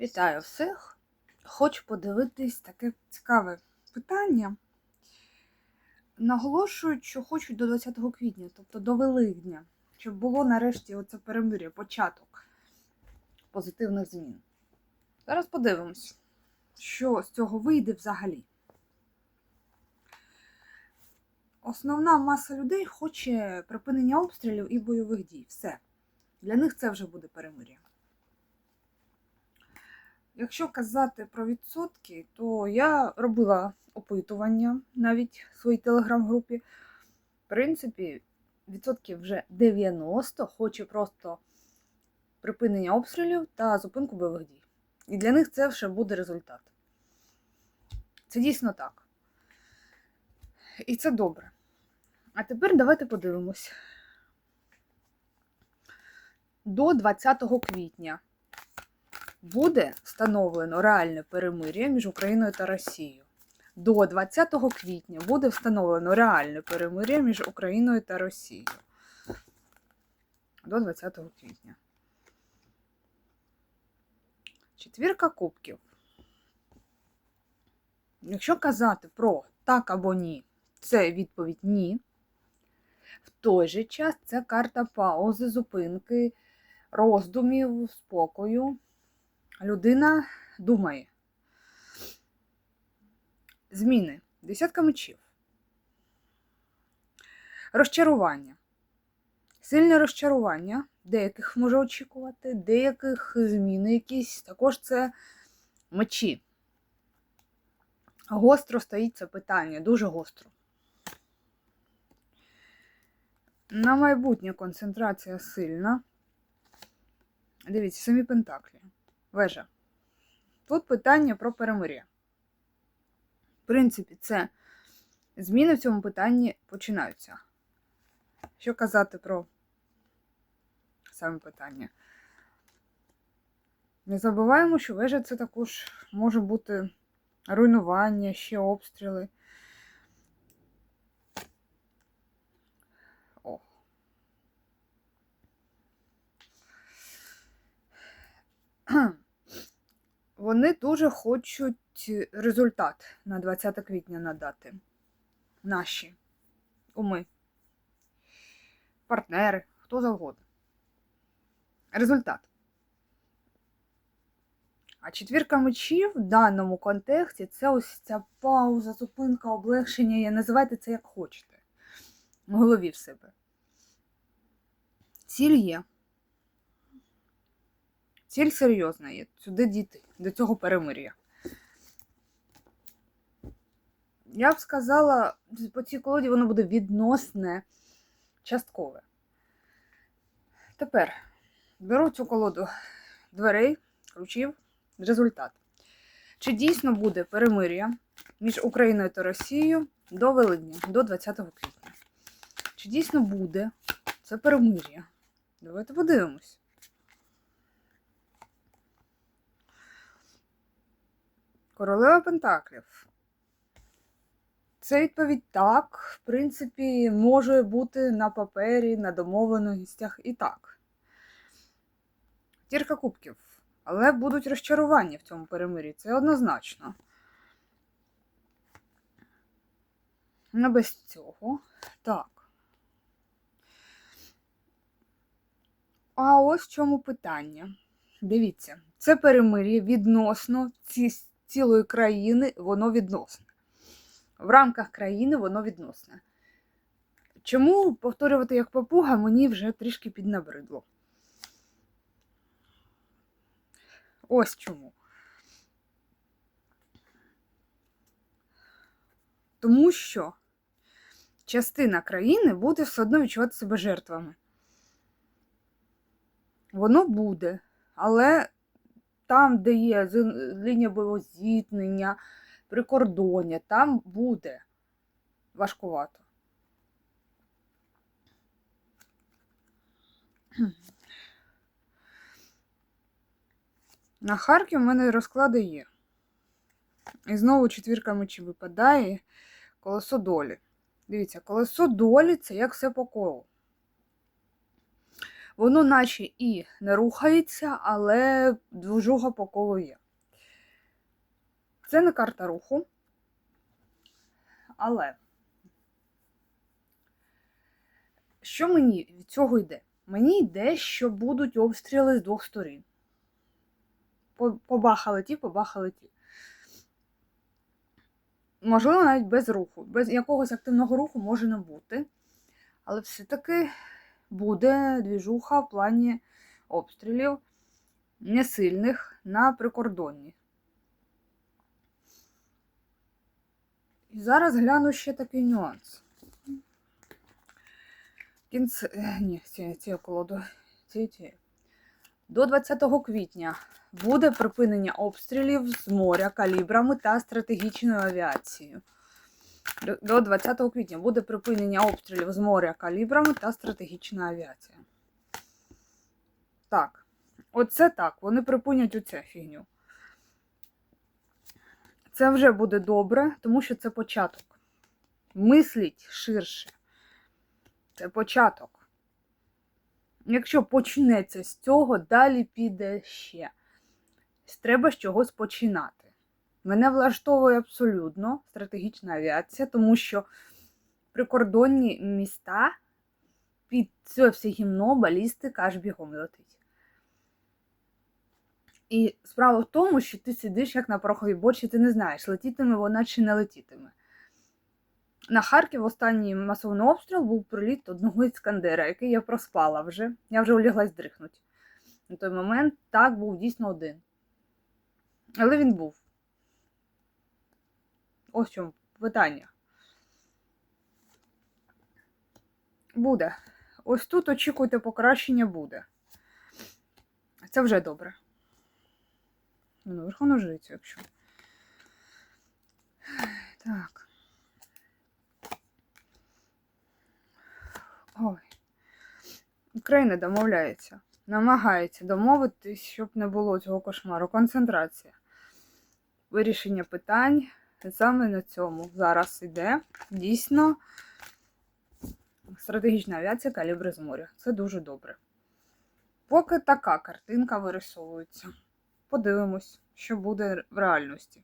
Вітаю всіх! Хочу подивитись таке цікаве питання. Наголошують, що хочуть до 20 квітня, тобто до Великдня, щоб було нарешті оце перемир'я, початок позитивних змін. Зараз подивимось, що з цього вийде взагалі. Основна маса людей хоче припинення обстрілів і бойових дій. Все. Для них це вже буде перемир'я. Якщо казати про відсотки, то я робила опитування навіть в своїй телеграм-групі. В принципі, відсотків вже 90 хоче просто припинення обстрілів та зупинку бойових дій. І для них це вже буде результат. Це дійсно так. І це добре. А тепер давайте подивимось. До 20 квітня буде встановлено реальне перемир'я між Україною та Росією. До 20 квітня буде встановлено реальне перемир'я між Україною та Росією. До 20 квітня. Четвірка кубків. Якщо казати про так або ні, це відповідь ні. В той же час це карта паузи, зупинки, роздумів, спокою. Людина думає. Зміни. Десятка мечів. Розчарування. Сильне розчарування. Деяких може очікувати, деяких зміни якісь. Також це мечі. Гостро стоїть це питання, дуже гостро. На майбутнє концентрація сильна. Дивіться, самі пентаклі. Вежа. Тут питання про перемир'я. В принципі, це зміни в цьому питанні починаються. Що казати про саме питання? Не забуваємо, що вежа це також може бути руйнування, ще обстріли. Вони дуже хочуть результат на 20 квітня надати. Наші уми, партнери, хто завгодно. Результат. А четвірка мечів в даному контексті це ось ця пауза, зупинка, облегшення. Я називайте це як хочете. В голові в себе. Ціль є. Ціль серйозна є. Сюди діти, до цього перемир'я. Я б сказала, по цій колоді воно буде відносне, часткове. Тепер беру цю колоду дверей, ключів, результат. Чи дійсно буде перемир'я між Україною та Росією до Великдня, до 20 квітня? Чи дійсно буде це перемир'я? Давайте подивимось. Королева Пентаклів. Це відповідь так, в принципі, може бути на папері, на домовленостях і так. Тірка кубків. Але будуть розчарування в цьому перемир'ї, це однозначно. Не без цього. Так. А ось в чому питання. Дивіться, це перемир'я відносно ці, цілої країни, воно відносне. В рамках країни воно відносне. Чому повторювати як папуга мені вже трішки піднабридло? Ось чому. Тому що частина країни буде все одно відчувати себе жертвами. Воно буде, але там, де є лінія бойового зіткнення, прикордоння, там буде важкувато. На Харків в мене розклади є. І знову четвірка мечі випадає колесо долі. Дивіться, колесо долі це як все по колу. Воно наче і не рухається, але движуга по колу є. Це не карта руху. Але що мені від цього йде? Мені йде, що будуть обстріли з двох сторін. Побахали ті, побахали ті. Можливо, навіть без руху. Без якогось активного руху може не бути. Але все-таки буде двіжуха в плані обстрілів несильних на прикордонні. І зараз гляну ще такий нюанс. Кінце... Ні, цією цією колоду. Цією, цією. До 20 квітня буде припинення обстрілів з моря калібрами та стратегічною авіацією. До- До 20 квітня буде припинення обстрілів з моря калібрами та стратегічна авіація. Так, оце так. Вони припинять оце фігню. Це вже буде добре, тому що це початок. Мисліть ширше. Це початок. Якщо почнеться з цього, далі піде ще. Треба з чогось починати. Мене влаштовує абсолютно стратегічна авіація, тому що прикордонні міста під це все гімно балістика аж бігом летить. І справа в тому, що ти сидиш як на пороховій бочі, ти не знаєш, летітиме вона чи не летітиме. На Харків останній масовий обстріл був приліт одного іскандера, який я проспала вже. Я вже уляглась дрихнуть. На той момент так був дійсно один. Але він був. Ось в чому питання. Буде. Ось тут очікуйте покращення буде. Це вже добре. Ну, верховну жрицю, якщо. Так. Ой. Україна домовляється. Намагається домовитись, щоб не було цього кошмару. Концентрація. Вирішення питань саме на цьому зараз іде. Дійсно, стратегічна авіація калібри з моря. Це дуже добре. Поки така картинка вирисовується. Подивимось, що буде в реальності.